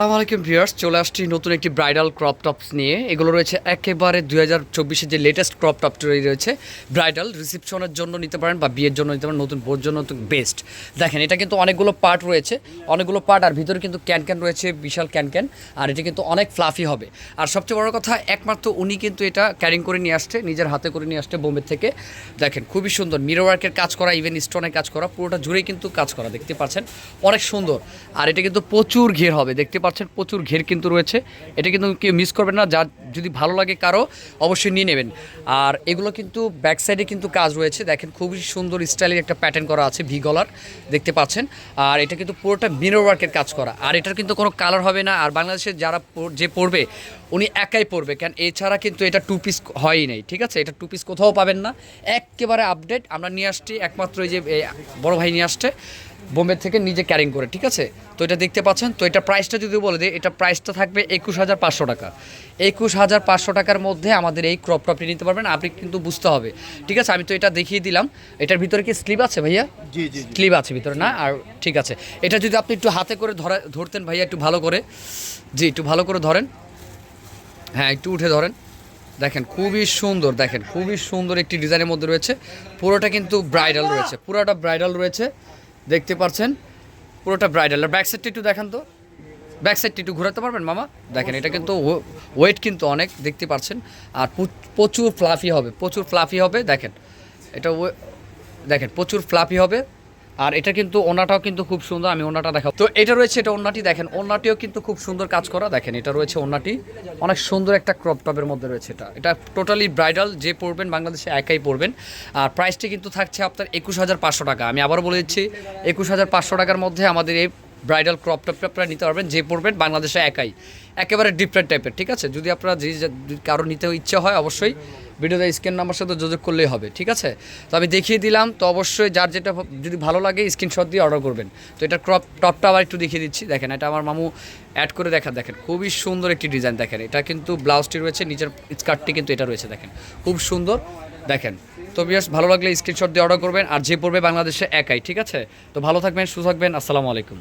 আসসালামু আলাইকুম ভিউয়ার্স, চলে আসছি নতুন একটি ব্রাইডাল ক্রপ টপস নিয়ে। এগুলো রয়েছে একেবারে দুই হাজার চব্বিশের যে লেটেস্ট ক্রপ টপ রয়েছে, ব্রাইডাল রিসেপশনের জন্য নিতে পারেন বা বিয়ের জন্য নিতে পারেন, নতুন বোর জন্য বেস্ট দেখেন, এটা কিন্তু অনেকগুলো পার্ট রয়েছে, অনেকগুলো পার্ট আর ভিতরে কিন্তু ক্যান ক্যান রয়েছে, বিশাল ক্যান ক্যান আর এটা কিন্তু অনেক ফ্লাফি হবে। আর সবচেয়ে বড় কথা, একমাত্র উনি কিন্তু এটা ক্যারিং করে নিয়ে আসছে, নিজের হাতে করে নিয়ে আসছে বোম্বে থেকে। দেখেন, খুবই সুন্দর মিরো ওয়ার্কের কাজ করা ইভেন স্টোনের কাজ করা, পুরোটা জুড়েই কিন্তু কাজ করা, দেখতে পাচ্ছেন? অনেক সুন্দর, আর এটা কিন্তু প্রচুর ঘের হবে, দেখতে পাচ্ছেন? প্রচুর ঘের কিন্তু রয়েছে। এটা কিন্তু কেউ মিস করবেন না যার যদি ভালো লাগে কারও, অবশ্যই নিয়ে নেবেন। আর এগুলো কিন্তু ব্যাক সাইডে কিন্তু কাজ রয়েছে। দেখেন, খুবই সুন্দর স্টাইলের একটা প্যাটার্ন করা আছে ভি গলার দেখতে পাচ্ছেন। আর এটা কিন্তু পুরোটা মিরর ওয়ার্কের কাজ করা। আর এটার কিন্তু কোনো কালার হবে না। আর বাংলাদেশের যারা যে পড়বে উনি একাই পড়বে কেন, এছাড়া কিন্তু এটা টু পিস হয়ই নাই, ঠিক আছে? এটা টু পিস কোথাও পাবেন না। একেবারে আপডেট আমরা নিয়ে আসছি, একমাত্র এই যে বড় ভাই নিয়ে আসছে বোম্বে থেকে নিজে ক্যারিং করে, ঠিক আছে? তো এটা দেখতে পাচ্ছেন তো এটা প্রাইসটা যদি বলে দিই এটা প্রাইসটা থাকবে একুশ হাজার পাঁচশো টাকা। একুশ হাজার পাঁচশো টাকার মধ্যে আমাদের এই ক্রপ টপটি নিতে পারবেন আপনি কিন্তু বুঝতে হবে। ঠিক আছে আমি তো এটা দেখিয়ে দিলাম। এটার ভিতরে কি স্লিপ আছে ভাইয়া? জি জি ক্লিপ আছে ভিতরে না? আর ঠিক আছে। এটা যদি আপনি একটু হাতে করে ধরা ধরতেন ভাইয়া একটু ভালো করে। জি একটু ভালো করে ধরেন। হ্যাঁ একটু উঠে ধরেন। দেখেন খুবই সুন্দর দেখেন খুবই সুন্দর একটি ডিজাইনের মধ্যে রয়েছে। পুরোটা কিন্তু ব্রাইডাল রয়েছে পুরোটা ব্রাইডাল রয়েছে। দেখতে পাচ্ছেন? পুরোটা ব্রাইডাল আর ব্যাক সাইডটা একটু দেখান তো। ব্যাক সাইডটা একটু ঘোরাতে পারবেন, মামা? দেখেন, এটা কিন্তু ওয়েট কিন্তু অনেক, দেখতে পাচ্ছেন। আর প্রচুর ফ্লাফি হবে, প্রচুর ফ্লাফি হবে, দেখেন। এটা দেখেন, প্রচুর ফ্লাফি হবে। আর এটা কিন্তু ওনাটাও কিন্তু খুব সুন্দর, আমি ওনাটা দেখাবো। তো এটা রয়েছে, এটা ওনাটি দেখেন ওনাটিও কিন্তু খুব সুন্দর কাজ করা। দেখেন, এটা রয়েছে ওনাটি অনেক সুন্দর একটা ক্রপ টপের মধ্যে রয়েছে এটা। এটা টোটালি ব্রাইডাল যে পড়বেন বাংলাদেশে একাই পরবেন। আর প্রাইসটি কিন্তু থাকছে আপনার একুশ হাজার পাঁচশো টাকা। আমি আবার বলে দিচ্ছি, একুশ হাজার পাঁচশো টাকার মধ্যে আমাদের এই ব্রাইডাল ক্রপ টপটা আপনারা নিতে পারবেন, যে পড়বেন বাংলাদেশে একাই। একেবারে ডিফারেন্ট টাইপের ঠিক আছে? যদি আপনারা যে কারও নিতে ইচ্ছে হয়, অবশ্যই ভিডিওতে স্ক্রিন নাম্বার সাথে যোগাযোগ করলেই হবে, ঠিক আছে? তো আমি দেখিয়ে দিলাম, তো অবশ্যই যার যেটা যদি ভালো লাগে স্ক্রিনশট দিয়ে অর্ডার করবেন। তো এটা ক্রপ টপটা আবার একটু দেখিয়ে দিচ্ছি। দেখেন, এটা আমার মামু অ্যাড করে দেখা দেখেন, খুবই সুন্দর একটি ডিজাইন দেখেন। এটা কিন্তু ব্লাউজটি রয়েছে, নিচের স্কার্টটি কিন্তু এটা রয়েছে, দেখেন। খুব সুন্দর, দেখেন। তো বিয়াস ভালো লাগলে স্ক্রিনশট দিয়ে অর্ডার করবেন, আর যে পড়বে বাংলাদেশে একাই, ঠিক আছে? তো ভালো থাকবেন, সুস্থ থাকবেন, আসসালামু আলাইকুম।